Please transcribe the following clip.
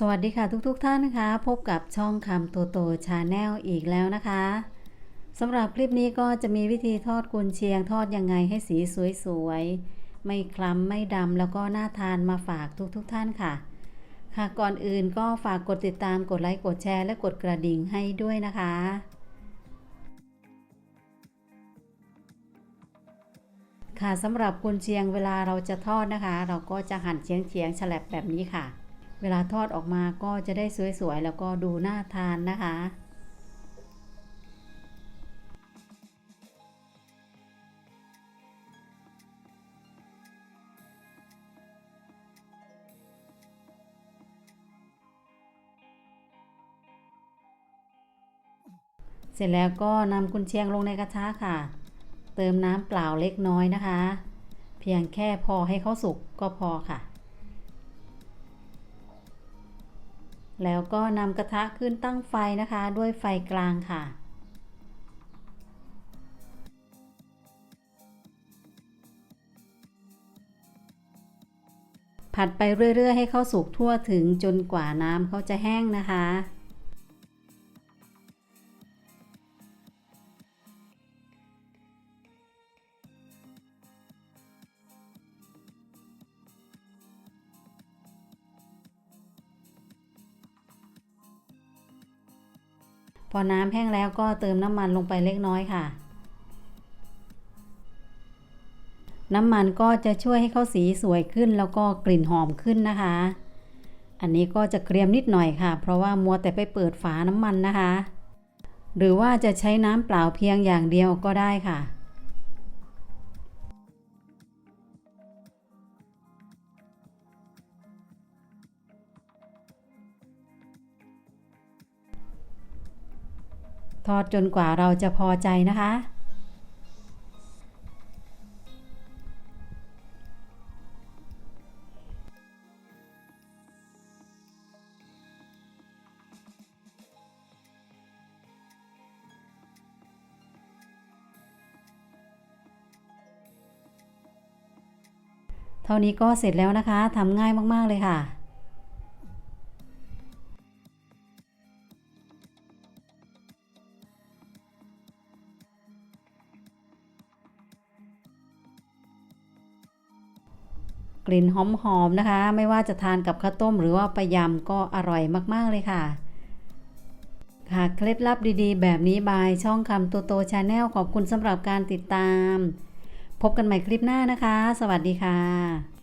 สวัสดีค่ะทุกๆทท่านนะคะ พบกับช่องคำโตโตชาแนลอีกแล้วนะคะสำหรับคลิปนี้ก็จะมีวิธีทอดกุนเชียงทอดยังไงให้สีสวยๆ ไม่คล้ำไม่ดำแล้วก็น่าทานมาฝากทุกๆทท่านค่ะ ค่ะก่อนอื่นก็ฝากกดติดตามกดไลค์กดแชร์และกดกระดิ่งให้ด้วยนะคะค่ะสำหรับกุนเชียงเวลาเราจะทอดนะคะ เราก็จะหั่นเฉียงๆฉลับแบบนี้ค่ะ วลาทอดออกมาก็จะได้สวยๆ แล้วก็ดูน่าทานนะคะเสร็จแล้วก็นำกุนเชียงลงในกระทะค่ะ เติมน้ำเปล่าเล็กน้อยนะคะ เพียงแค่พอให้เขาสุกก็พอค่ะ แล้วก็นำกระทะขึ้นตั้งไฟนะคะ ด้วยไฟกลางค่ะ ผัดไปเรื่อย ๆ ให้เข้าสุกทั่วถึงจนกว่าน้ำเขาจะแห้งนะคะ พอน้ำแห้งแล้วก็เติมน้ำมันลงไปเล็กน้อยค่ะ น้ำมันก็จะช่วยให้ข้าวสีสวยขึ้น แล้วก็กลิ่นหอมขึ้นนะคะ อันนี้ก็จะเกรียมนิดหน่อยค่ะ เพราะว่ามัวแต่ไปเปิดฝาน้ำมันนะคะ หรือว่าจะใช้น้ำเปล่าเพียงอย่างเดียวก็ได้ค่ะ ทอดจนกว่าเราจะพอใจนะคะ เท่านี้ก็เสร็จแล้วนะคะทำง่ายมาก ๆ เลยค่ะ กลิ่นหอมๆนะคะ ไม่ว่าจะทานกับข้าวต้มหรือว่าไปยำก็อร่อยมากๆเลยค่ะค่ะเคล็ดลับดีๆ แบบนี้บายช่องคำโตโตชาแนลขอบคุณสำหรับการติดตาม พบกันใหม่คลิปหน้านะคะ สวัสดีค่ะ